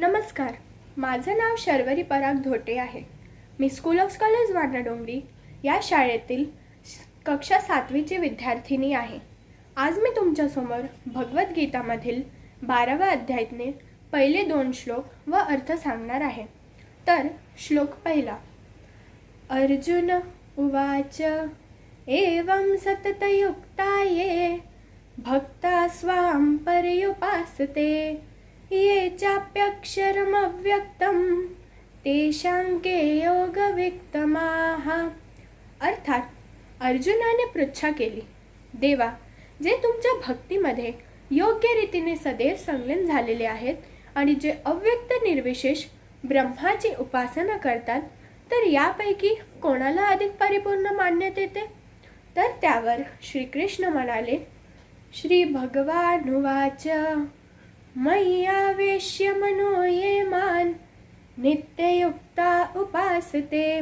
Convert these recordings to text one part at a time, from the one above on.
नमस्कार. माझं नाव शर्वरी पराग धोटे आहे. मी स्कूल ऑफ स्कॉलर्स वानाडोंगरी या शाळेतील कक्षा सातवीची विद्यार्थिनी आहे. आज मी तुमच्यासमोर भगवद्गीतामधील बाराव्या अध्यायातले पहिले दोन श्लोक व अर्थ सांगणार आहे. तर श्लोक पहिला. अर्जुन उवाच एवं सततयुक्ता ये भक्ता स्वां पर्युपासते. ये चाप्यक्षरमव्यक्तं तेषां के योगविक्तमाः अर्थात अर्जुनाने पृच्छा केली देवा जे तुमच्या भक्तीमध्ये योग्य रीतीने सदैव संलग्न झालेले आहेत आणि जे अव्यक्त निर्विशेष ब्रह्माची उपासना करतात तर यापैकी कोणाला अधिक परिपूर्ण मान्यता येते? तर त्यावर श्रीकृष्ण म्हणाले श्री भगवानुवाच मय्यावेश्य मनो ये मान नित्ययुक्ता उपासते।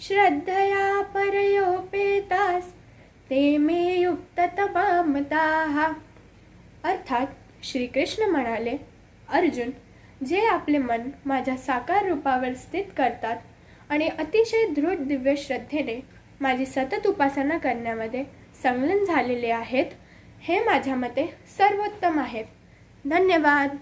श्रद्धया परयोपेतास ते मे युक्ततमामताः। अर्थात श्रीकृष्ण म्हणाले अर्जुन जे आपले मन माझ्या साकार रूपावर स्थित करतात आणि अतिशय दृढ दिव्य श्रद्धेने माझी सतत उपासना करण्यामध्ये संलग्न झालेले आहेत हे माझ्या मते सर्वोत्तम आहेत धन्यवाद.